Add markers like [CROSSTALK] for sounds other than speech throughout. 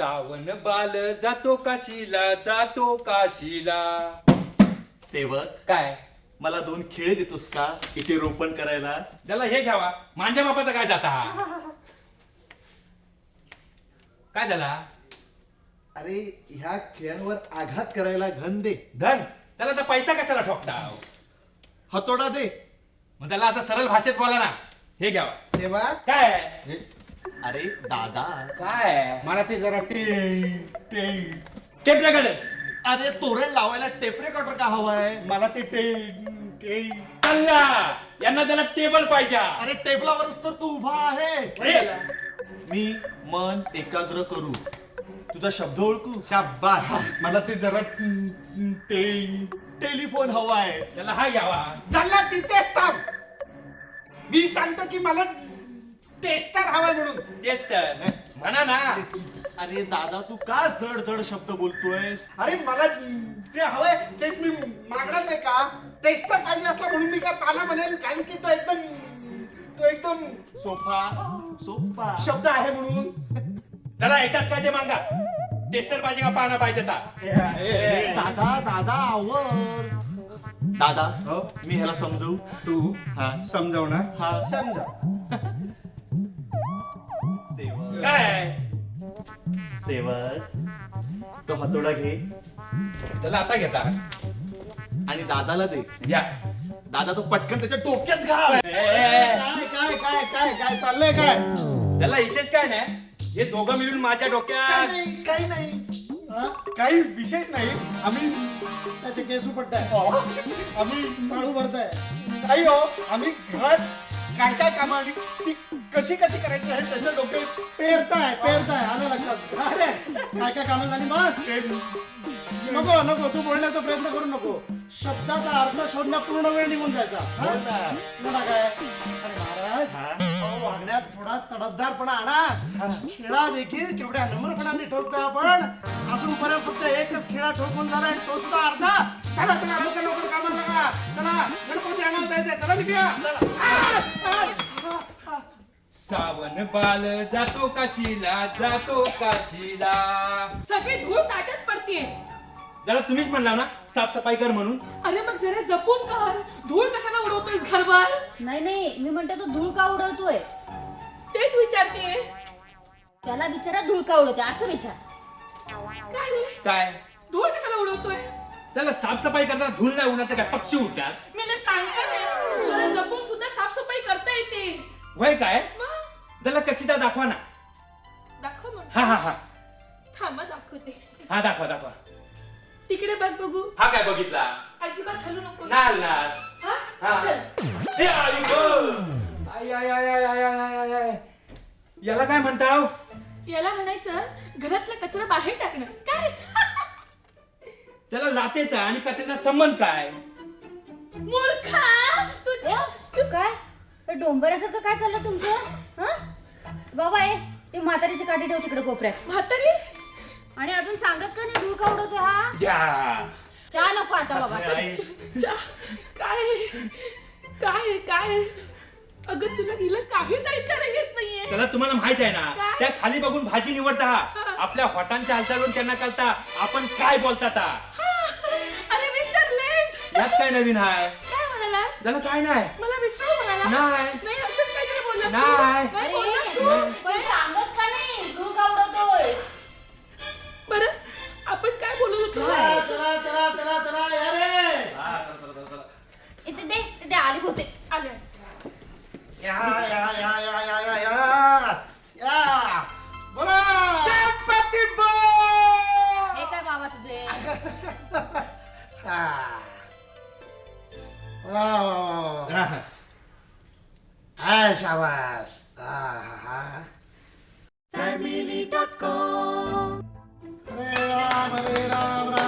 सावन बाल जातो काशीला जातो काशीला. सेवक काय? मला दोन खेळ देतोस का? इथे रोपण करायला. त्याला हे घ्यावा. माझ्या बापाचा काय जाता हा काय झाला? अरे ह्या खेळांवर आघात करायला घन दे. धन त्याला तर पैसा कशाला ठोकता हतोडा दे. मग त्याला असं सरळ भाषेत बोला ना. हे घ्यावा. सेवक. काय? अरे दादा. काय? मला ते जरा टे टे. टेपल्याकडे अरे तोरण लावायला टेपरे कटर का हवाय? मला ते टे टे. कल्ला यांना त्याला टेबल पाहिजे. अरे टेबलावरच तर तू उभा आहे. मी मन एकाग्र करू. तुझा शब्द ओळखू? शाबास. मला ते जरा टे टेलिफोन हवाय. त्याला हा घ्यावा. झाला तिथेच थांब. मी सांगतो की मला टेस्टर हवाय म्हणून. तेच तर म्हणा ना. अरे दादा तू का जड जड शब्द बोलतोयस? अरे मला जे हवंय तेच मी मागणार नाही का? टेस्टर पाहिजे असला म्हणून मी का ताला म्हणेन? कारण की तो एकदम तो एकदम सोफा सोफा. शब्द आहे म्हणून. त्याला येतात काय ते मागा. टेस्टर पाहिजे का पाहणं पाहिजे ता? दादा दादा आवर. दादा हो? मी ह्याला समजू तू हा. समजावणार? हा. समजा काय? सेवक तो हातोडा घे. त्याला आता घेता. आणि दादाला दे. घ्या दादा तो पटकन त्याच्या डोक्यात घाल. काय काय काय काय काय चाललंय काय? त्याला विशेष काय नाही? हे दोघं मिळून माझ्या डोक्यात. नाही काही नाही. हा? काही विशेष नाही. आम्ही त्याचे केस उपटताय. आम्ही काळू भरताय. काही हो आम्ही घरात काय काय कामं आणि ती कशी कशी करायची आहे त्याच्या डोके पेरताय पेरताय आलं लक्षात. अरे काय काय कामं झाली मग? ते नको नको तू बोलण्याचा प्रयत्न करू नको. शब्दाचा अर्थ शोधण्यात पूर्ण वेळ निघून जायचा. हा? हो ना. काय? अरे महाराज अहो, वागण्यात थोडा तडफदारपणा आणा. खेळा देखील केवढ्या नम्रपणाने ठोकतो आपण. अजूनपर्यंत फक्त एकच खेळा ठोकून झाला आणि तो सुद्धा अर्धा. चला चला लवकर लवकर चला गणपती आणायला जायचंय. चला निघूया. सावन बाल जातो काशीला जातो काशीला सगळी धूळ ताट्यात पडतीये. जरा तुम्हीच म्हणला ना साफसफाई कर म्हणून. अरे मग जरा जपून कर. धूळ कशाला उडवतोयस घरभर नाही नाही मी म्हणते तो धूळ का उडवतोय? तेच विचारतीये. त्याला विचारा धूळ का उडवते असं विचार. काय रे? काय? धूळ कशाला उडवतोयस? त्याला साफसफाई करताना धुल नाही उन्हाचं काय पक्षी उडतात? मी सांगते ना, जरा जपून सुद्धा साफसफाई करता येते. वय काय? मग? त्याला कशी दा दाखवा ना. दाखव मग. हा हा हा. थांबा दाखवते. हा दाखवा दाखवा. तिकडे बघ बघू. हा काय बघितला? अजिबात हलू नको. नाल हा? हा. चल. आई गं! आई, आई, आई, आई, आई, आई, आई, आई. याला काय म्हणताव याला म्हणायचं घरातला कचरा बाहेर टाकणं. काय? त्याला लातेचा आणि कथेचा संबंध काय? मूर्खा तू काय? हे डोंबऱ्यासारखं काय चाललं तुमचं? हं? बाबा ए ते म्हातारीची काठी ठेव तिकडे कोपऱ्यात. म्हातारी? आणि अजून सांगत का नाही धूळ का उडवतोय हा चहा नको आता बाबा. आई, चा- काय? काय काय अगं तुला हिला काहीच ऐकायला येत नाहीये. त्याला तुम्हाला माहीत आहे ना काय? त्या खाली बघून भाजी निवडता. हा. आपल्या हॉटांच्या हालचालून त्यांना कळता. आपण काय बोलतात हा. यात काय नवीन आहे त्याला काय नाही. मला विसरू म्हणाला. नाही. नाही असंच काहीतरी चला, चला, चला, चला. इथे दे इथे होते. आले या या या या या या या या. बोला. गणपती बो! हे काय बाबा तुझे? हा. वा वा वा वा वा हाय शाबास आहा. हरे राम हरे राम राम राम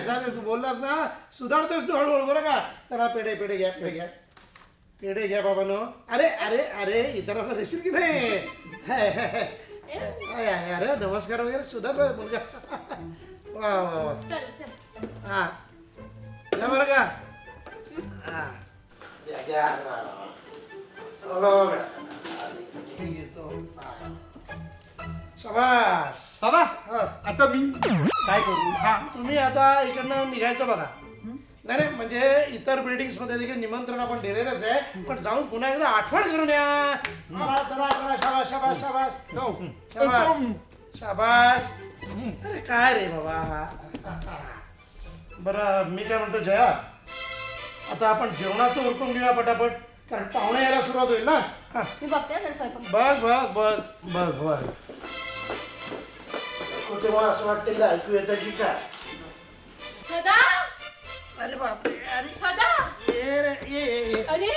चालेल तू बोललास ना सुधारतोस तू हळूहळू बरं का? चला पेढे पेढे घ्या पेढे घ्या. पेढे घ्या बाबानो. अरे अरे अरे इतरांना देशील की नाही? अरे नमस्कार वगैरे सुधारला मुलगा. वा वा वा. चल चल. हा. घ्या बरं का. हा. घ्या घ्या घेतो हा. शाबास. बाबा हा. आता मी काय करू? हा. तुम्ही आता इकडनं निघायचं बघा. नाही नाही म्हणजे इतर बिल्डिंग्समध्ये देखील निमंत्रण आपण दिलेलंच आहे. पण जाऊन पुन्हा एकदा आठवण करून या. चला शाबास शाबास शाबास. शाबास. शाबास. अरे काय रे बाबा. बरं मी काय म्हणतो जया आता आपण जेवणाचं उरकून घेऊया पटापट. कारण पाहुणे यायला सुरुवात होईल ना. हा. मी बघते जरा स्वयंपाक. बघ बघ बघ बघ बघ. हो, तेव्हा असं वाटतं हिला ऐकू येतं की काय सदा? अरे बापरे अरे सदा? ये रे ये ये ये अरे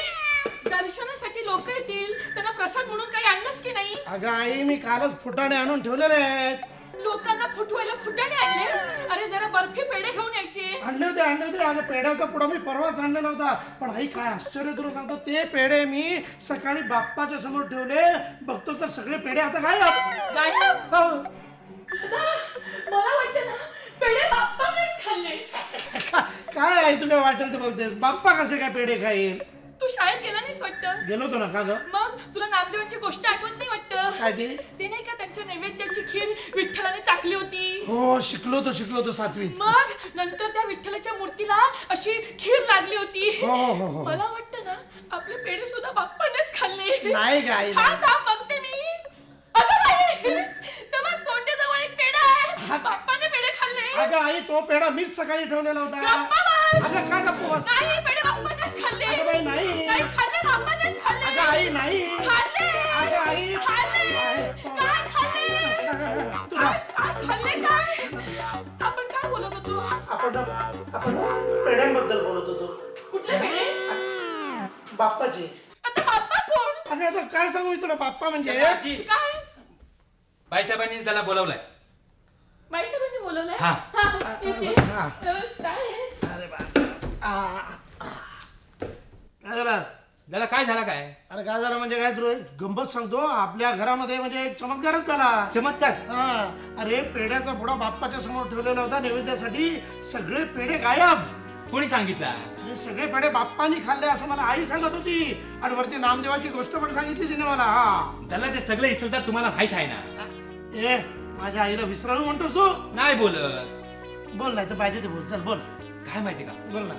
दर्शनासाठी लोक येतील. त्यांना प्रसाद म्हणून काही आणलंस की नाही? अगं आई मी कालच फुटाणे आणून ठेवलेले आहेत. लोकांना फुटवायला फुटाने आणले? अरे जरा बर्फी पेढे घेऊन यायचे. आणले होते आणले होते. अगं पेढ्याचा पुडा मी परवाच आणलेला होता पण आई काय आश्चर्य तुला सांगतो ते पेढे मी सकाळी बाप्पाच्या समोर ठेवले. बघतो तर सगळे पेढे आता काय गायब? सदा मला वाटतं ना पेढे बाप्पानेच खाल्ले. काय आहे तुला वाटेल ते बघतेस. बाप्पा कसे काय पेढे खाईल? तू शाळेत गेला नाहीस वाटतं? गेलो होतो ना का ग? मग तुला नामदेवांची गोष्ट आठवत नाही वाटतं? काय ते? ते नाही का त्यांच्या नैवेद्याची खीर विठ्ठलाने चाकली होती? हो शिकलो तो शिकलो तो सातवीत. मग नंतर त्या विठ्ठलाच्या मूर्तीला अशी खीर लागली होती. हो, हो, हो, हो. मला वाटतं ना आपले पेढे सुद्धा बाप्पानेच खाल्ले. नाही आई, थांब नाही. थांब बघते मी. अगं बाई तर मग सोंडेजवळ एक बाप्पाने पेढे खाल्ले. अगं आई तो पेढा मीच सकाळी ठेवलेला होता. गप्पा बस. अगं काय गप्पा बस? नाही पेढे बाप्पानेच खाल्ले. अगं बाई, नाही. नाही खाल्ले बाप्पानेच खाल्ले. अगं आई नाही. खाल्ले. अगं आई. खाल्ले. काय खाल्ले? तुला. काय खाल्ले काय? आपण काय बोलत होतो? आपण आपण पेढ्यांबद्दल बोलत होतो. कुठले पेढे? बाप्पाची. आता बाप्पा कोण? अगं आता काय सांगू मी तुला? बाप्पा म्हणजे काय? बाईसाहेबांनी त्याला बोलावलंय. बोलवलंय? हा. हा. हा. काय आहे? अरे बाप काय झालं? त्याला काय झाला काय? अरे काय झालं म्हणजे काय तुला एक गंमत सांगतो? आपल्या घरामध्ये म्हणजे एक चमत्कारच झाला. चमत्कार? हा. अरे पेढ्याचा पुडा बाप्पाच्या समोर ठेवलेला होता नैवेद्यासाठी. सगळे पेढे गायब. कोणी सांगितलं? अरे सगळे पेढे बाप्पानी खाल्ले असं मला आई सांगत होती. आणि वरती नामदेवाची गोष्ट पण सांगितली तिने मला. हा. त्याला ते सगळे इसलतात तुम्हाला माहीत आहे ना? ए माझ्या आईला विसरायला म्हणतोस तू? नाही बोलत. बोल नाही तर पाहिजे ते बोल. चल बोल. काय माहिती का? बोल ना.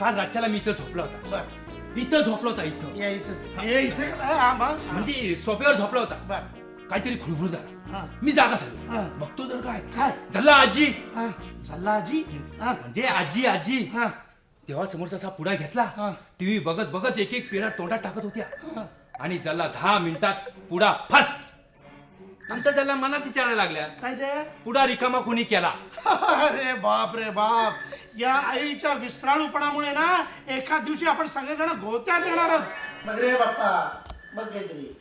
काल रातच्याला मी इथं झोपला होता. बर. इथं झोपला होता इथं. या. म्हणजे सोफ्यावर झोपला होता. बर. काहीतरी खुळबुळ झाला. हा. मी जागा झालो. हा. बघतो तर काय? काय? झालं आजी. हा. चालला आजी? हा. म्हणजे आजी आजी. हा. तेव्हा समोरचा असा पुढा घेतला. हा. टीव्ही बघत बघत एक एक पेढा तोंडात टाकत होत्या. आणि त्याला दहा मिनिटात पुढा फस नंतर त्याला मनात विचारायला लागल्या काय ते? पुढा रिकामा कोणी केला. अरे बाप रे बाप. या आईच्या विसराळूपणामुळे ना एका दिवशी आपण सगळेजण गोत्यात येणार आहोत. बघ रे बाप्पा बघ काहीतरी.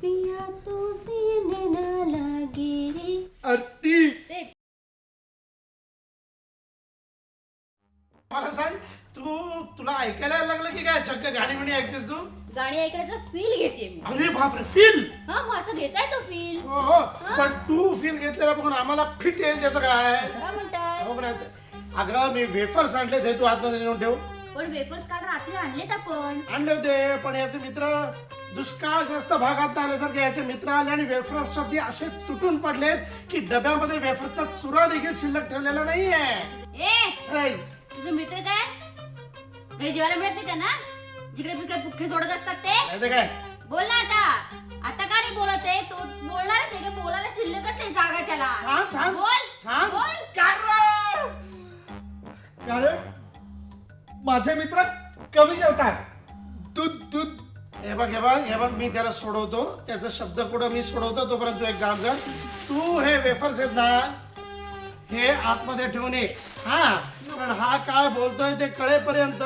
पिया तो सीने ना लागे रे. आरती. तेच. मला सांग तू तुला ऐकायला लागलं की काय? चक्क गाणी म्हणी ऐकतेस तू? गाणी ऐकण्याचा फील घेते मी. अरे बापरे फील हा मग असं घेताय तो फील हो हो. पण तू फील घेतलेला बघून आम्हाला फिट येईल त्याचं काय? काय म्हणताय? हो पण आता- अगं मी वेफर्स आणले ते तू आतमध्ये नेऊन ठेव. पण वेपर्स काल रात्री आणलेत आपण. आणले होते पण याचे मित्र दुष्काळग्रस्त भागात आल्यासारखे याचे मित्र आले आणि वेफर्स असे तुटून पडलेत की डब्यामध्ये वेफर्सचा चुरा देखील शिल्लक ठेवलेला नाहीये. ए ऐ, तुझे मित्र काय? घरी जेवायला मिळत नाही त्यांना? जिकडे तिकडे पुख्खे सोडत असतात ते. नाही तर काय? बोल ना आता. आता का नाही बोलत आहे? तो बोलणारच आहे का? बोलायला शिल्लकच नाही जागा त्याला. थांब थांब. बोल थांब. बोल. करा कारण माझे मित्र कमी जेवतात. दूध दूध. हे बघ हे बघ हे बघ मी त्याला सोडवतो. त्याचा शब्द कुठं मी सोडवतो तोपर्यंत तू एक काम कर. तू हे वेफर्स आहेत ना हे आतमध्ये ठेवून ये. हा. कारण हा काय बोलतोय ते कळेपर्यंत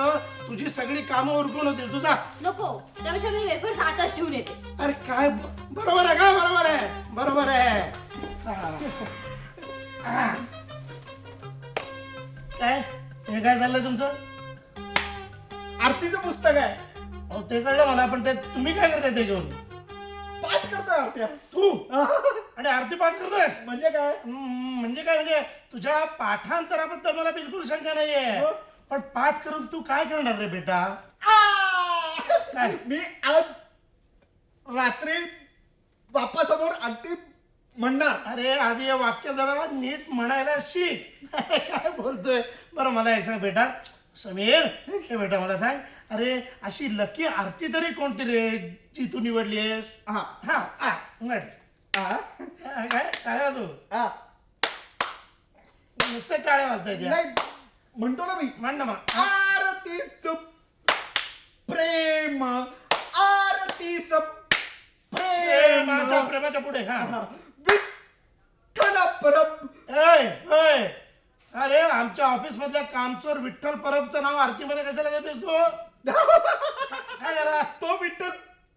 तुझी सगळी कामं उरकून होतील. तुझा नको. त्यापेक्षा मी वेफर्स आताच ठेवून येते. अरे काय ब- बरोबर आहे का? बरोबर आहे. बरोबर आहे. हा. हा. काय? हे काय चाललंय तुमचं? आरतीचं पुस्तक आहे. अहो ते कळलं मला पण ते तुम्ही काय करताय ते घेऊन? पाठ करतोय आरती. तू? आणि आरती पाठ करतोयस? म्हणजे काय? हम्म, म्हणजे काय म्हणजे तुझ्या पाठांतराबद्दल मला बिलकुल शंका नाहीये. पण पाठ करून तू काय करणार रे बेटा? काय? मी आज रात्री बाप्पासमोर आरती म्हणणार. अरे आधी हे वाक्य जरा नीट म्हणायला शिक. [LAUGHS] काय बोलतोय? बरं मला एक सांग बेटा. समीर हे बेटा मला सांग. अरे अशी लकी आरती तरी कोणती रे जी तू निवडलीस हा. हा हा म्हण. हा हा, काय? टाळ्या वाजू हा नुसतं टाळ्या वाजताय नाही म्हणतो ना मी. म्हण ना मग. आरतीच प्रेम आरतीच प्रेम. माझ्या प्रेमाच्या पुढे हा. विठ्ठल परम ऐ, ऐ. अरे आमच्या ऑफिस मधल्या कामचोर विठ्ठल परबचं नाव आरतीमध्ये कशाला घेतेस तू? काय झाला? तो विठ्ठल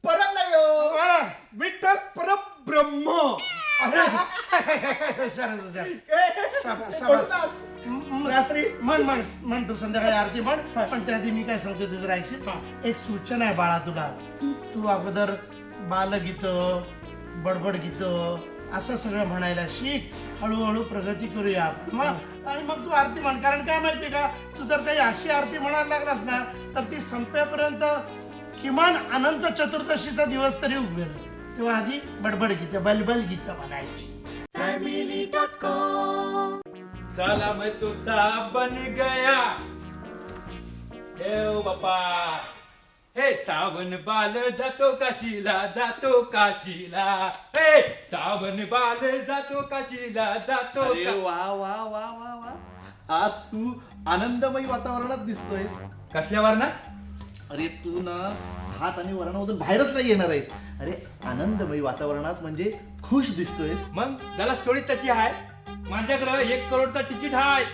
परम नाही हो. बरं. विठ्ठल परम ब्रह्म. अरे हुशार, हुशार. शाबास, शाबास. म्हणूनच म- रात्री. म्हण म्हण म्हण तू संध्याकाळी आरती म्हण. पण त्या आधी मी काय सांगतो ते जरा ऐकशील? एक सूचना आहे बाळा तुला. तू अगोदर बालगीत बडबड गीत असं सगळं म्हणायला शिक हळूहळू प्रगती करूया आपण मग आणि मग तू आरती म्हण कारण काय माहितीये का तू जर काही अशी आरती म्हणायला लागलास ना तर ती संपेपर्यंत किमान अनंत चतुर्दशीचा दिवस तरी उगवेल. तेव्हा आधी बडबड गीत बलबल गीत म्हणायची. साला मैं तो साहब बन गया. हे ओ बापा हे सावन बाल जातो काशीला जातो काशीला. हे सावन बाल जातो काशीला जातो अरे का- वा वा वा वा वा. आज तू आनंदमयी वातावरणात दिसतोयस. कसल्यावर ना अरे तू ना भात आणि वरणामधून बाहेरच नाही येणार आहेस. अरे आनंदमयी वातावरणात म्हणजे खुश दिसतोयस. मग त्याला स्टोरी तशी आहे? माझ्याकडं एक करोडचा तिकीट आहे.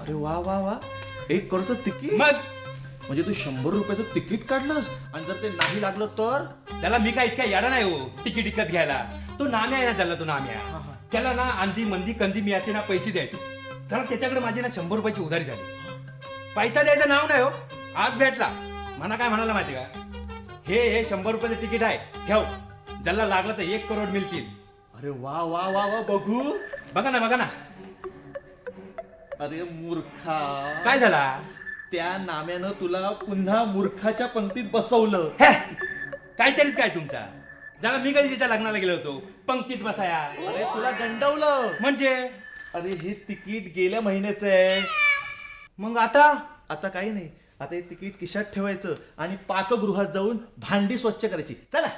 अरे वा वा वा. एक करोडचं तिकीट? मग म्हणजे तू शंभर रुपयाचं तिकीट काढलंस? आणि जर ते नाही लागलं तर? त्याला मी काय इतका याडा नाही हो तिकीट विकत घ्यायला. तो नाम्या आहे ना त्याला तो नाम्या. त्याला ना अंदी मंदी कंदी मी असे ना पैसे द्यायचो. जरा त्याच्याकडे माझी ना शंभर रुपयाची उधारी झाली. पैसा द्यायचं नाव नाही हो आज भेटला. मला काय म्हणाला माहिती का? हे हे शंभर रुपयाचं तिकीट आहे ठेव. ज्याला लागलं तर एक करोड मिळतील. अरे वा वा वा वा बघू. बघा ना बघा ना. अरे मूर्खा. काय झाला? त्या नाम्यानं तुला पुन्हा मूर्खाच्या पंक्तीत बसवलं. हे, काहीतरीच काय तुमचा? ज्याला मी कधी त्याच्या लग्नाला गेलो होतो. पंक्तीत बसाया. अरे तुला गंडवलं म्हणजे? अरे हे तिकीट गेल्या महिन्याचं आहे. मग आता? आता काही नाही. आता हे तिकीट खिशात ठेवायचं आणि पाकगृहात जाऊन भांडी स्वच्छ करायची. चला!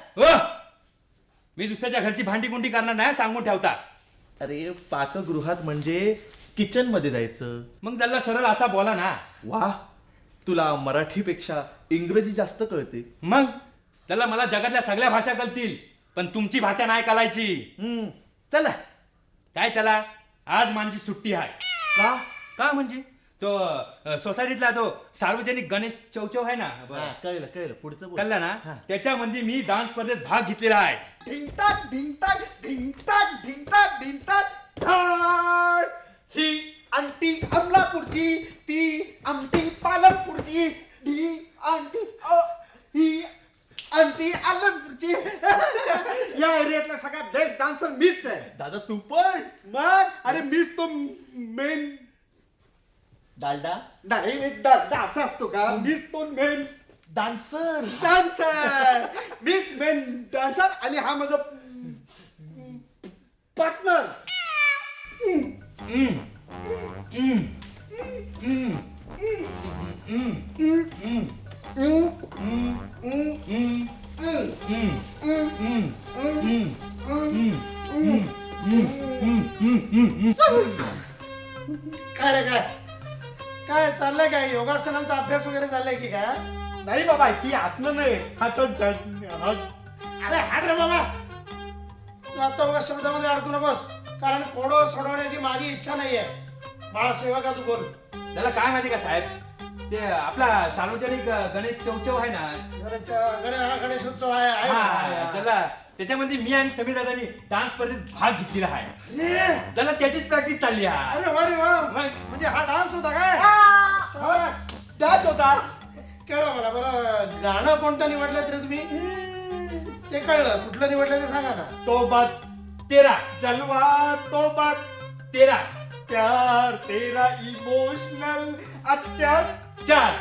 मी दुसऱ्याच्या घरची भांडी कुंडी करणार नाही सांगून ठेवता. अरे पाकगृहात म्हणजे किचनमध्ये जायचं. मग ज्याला सरळ असा बोला ना. वा तुला मराठीपेक्षा इंग्रजी जास्त कळते. मग? त्याला मला जगातल्या सगळ्या भाषा कळतील पण तुमची भाषा नाही कळायची. हम्म चला. काय त्याला आज माझी सुट्टी आहे. का? का म्हणजे? तो अ, सोसायटीतला तो सार्वजनिक गणेश चौचव आहे ना? कळलं कळलं पुढचं बोल. कळलं हा. ना त्याच्यामध्ये मी डान्स स्पर्धेत भाग घेतलेला आहे. ढिंगटाक ढिंगटाक ढिंगटाक ढिंगटाक धाड! ही आंटी अमलापूरची ती आमटी पालनपूरची ही आंटी अ, ही आंटी आलमपूरची. या एरियातला सगळ्यात बेस्ट डान्सर मीच आहे. दादा तू पण? मग? अरे मीच तो मेन डालडा? नाही डा- असं असतो का? मीच तो मेन. डान्सर. डान्सर. मीच मेन डान्सर आणि हा माझा पार्टनर. योगासनांचा अभ्यास वगैरे झालाय की काय? नाही बाबा ती असलं नाही. हा तो ड- हा. अरे हाट रे बाबा. तू आता उगा शब्दामध्ये अडकू नकोस. कारण कोडो सोडवण्याची माझी इच्छा नाहीये. बाळा सेवका तू बोल. त्याला काय माहिती का साहेब? ते आपला सार्वजनिक अ, गणेश चौचव आहे ना? गणेश- गणे- हा गणेशोत्सव आहे आहे ना, आहे, हा आहे. चला त्याच्यामध्ये मी आणि समीर दादानी डान्स स्पर्धेत भाग घेतलेला आहे. अरे! चला त्याचीच प्रॅक्टिस चालली आहे. अरे वा रे वा. मग? म्हणजे हा डान्स होता काय. त्याच होता. कळलं मला बरं गाणं कोणतं निवडलं रे तुम्ही? ते कळलं कुठलं निवडलं ते सांगा ना. तो बात तेरा. जलवा तो बात तेरा. प्यार तेरा इमोशनल अत्याचार चार.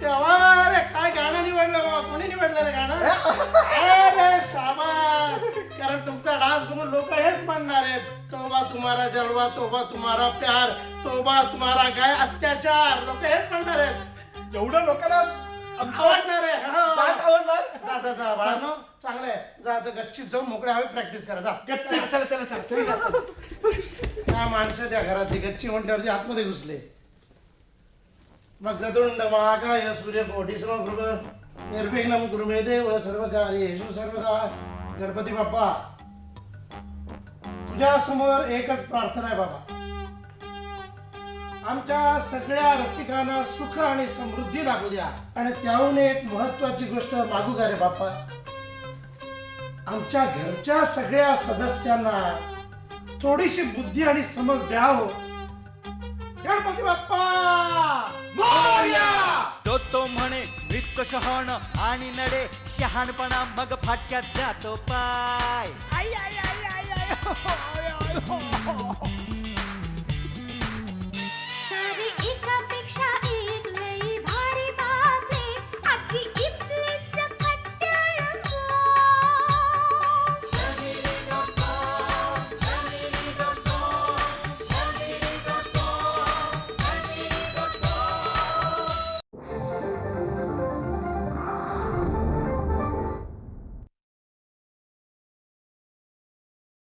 तेव्हा अरे काय गाणं निवडलं बाबा? कोणी निवडलं रे गाणं? अरे शाबास. कारण तुमचा डान्स बघून लोक हेच म्हणणार आहेत. तोबा तुम्हारा जलवा तोबा तुम्हारा प्यार तोबा तुम्हारा काय अत्याचार. लोक हेच म्हणणार आहेत. एवढं लोकांना आवडणार आहे. हा. आवडणार? जा जा जा बाळांनो. चांगलं आहे जा आता गच्चीत जाऊन मोकळ्या हवे प्रॅक्टिस करा. जा. चला चला चला चला. समीर दादा. काय माणसं त्या घरातली. गच्ची म्हटल्यावरती आतमध्ये घुसले. वक्रतुंड महाकाय सूर्यकोटी समप्रभ कुरु मे देव सर्वकार्येषु सर्वदा। गणपती बाप्पा तुझ्यासमोर एकच प्रार्थना आहे बाबा। आमच्या सगळ्या रसिकांना सुख आणि समृद्धी लागू द्या। आणि त्याहून एक महत्वाची गोष्ट मागू का रे बाप्पा? आमच्या घरच्या सगळ्या सदस्यांना थोडीशी बुद्धी आणि समज द्या हो। गणपती बाप्पा! तो तो म्हणे वृत्त शहाण आणि नडे शहाणपणा मग फाटक्यात जातो पाय आई आई आई आई आई हो, हो, हो, हो, हो.